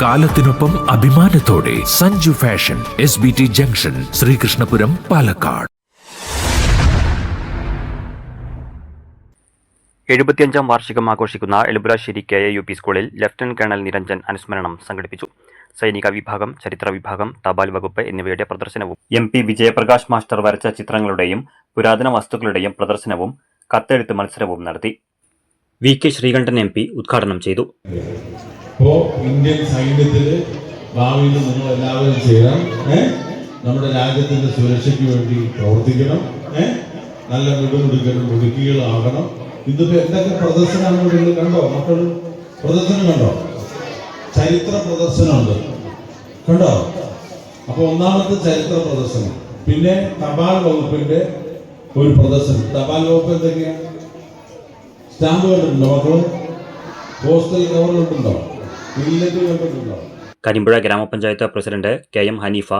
കാലത്തിനൊപ്പം അഭിമാനത്തോടെ Sanju fashion S B T junction Sreekrishnapuram Palakkad. എഴുപത്തിയഞ്ചാം വാർഷികം ആഘോഷിക്കുന്ന Elupurassery K A U P സ്കൂളിൽ lieutenant colonel Niranjan അനുസ്മരണം സംഘടിപ്പിച്ചു. സൈനിക വിഭാഗം ചരിത്ര വിഭാഗം തപാൽ വകുപ്പ് എന്നിവയുടെ പ്രദർശനവും എം പി വിജയപ്രകാശ് മാസ്റ്റർ വരച്ച ചിത്രങ്ങളുടെയും പുരാതന വസ്തുക്കളുടെയും പ്രദർശനവും കത്തെഴുത്ത് മത്സരവും നടത്തി. V K Sreekandan M P ഉദ്ഘാടനം ചെയ്തു. ഇപ്പോ ഇന്ത്യൻ സൈന്യത്തിൽ ഭാവിയിൽ നിങ്ങൾ എല്ലാവരും ചേരാം ഏ? നമ്മുടെ രാജ്യത്തിന്റെ സുരക്ഷയ്ക്ക് വേണ്ടി പ്രവർത്തിക്കണം ഏ? നല്ല വീടുമുടുക്കണം മുടുക്കികളാകണം. ഇതിപ്പോ എന്തൊക്കെ പ്രദർശനമാണ് ഇവിടെ കണ്ടോ മക്കൾ പ്രദർശനം കണ്ടോ? ചരിത്ര പ്രദർശനമുണ്ട്. കണ്ടോ? അപ്പൊ ഒന്നാമത്തെ ചരിത്ര പ്രദർശനം. പിന്നെ തപാൽ വകുപ്പിന്റെ ഒരു പ്രദർശനം. തപാൽ വകുപ്പ് എന്തൊക്കെയാണ് സ്റ്റാമ്പ് കണ്ടിട്ടുണ്ടോ മക്കൾ? പോസ്റ്റൽ കണ്ടിട്ടുണ്ടോ കരിമ്പുഴ ഗ്രാമപഞ്ചായത്ത് പ്രസിഡന്റ് കെ എം ഹനീഫ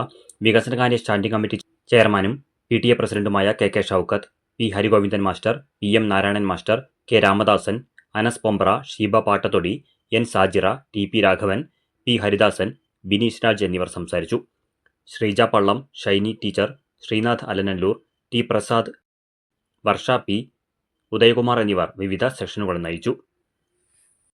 വികസനകാര്യ സ്റ്റാൻഡിംഗ് കമ്മിറ്റി ചെയർമാനും പി ടി എ പ്രസിഡന്റുമായ K K Shoukath P Harigovindan master P M Narayanan master K Ramadasan Anas Pombra Sheeba Pattathodi N Sajira T P Raghavan P Haridasan Bineesh Raj എന്നിവർ സംസാരിച്ചു. Sreeja Pallam Shiny teacher Sreenath Alanallur T Prasad Varsha P Udayakumar എന്നിവർ വിവിധ സെഷനുകൾ നയിച്ചു.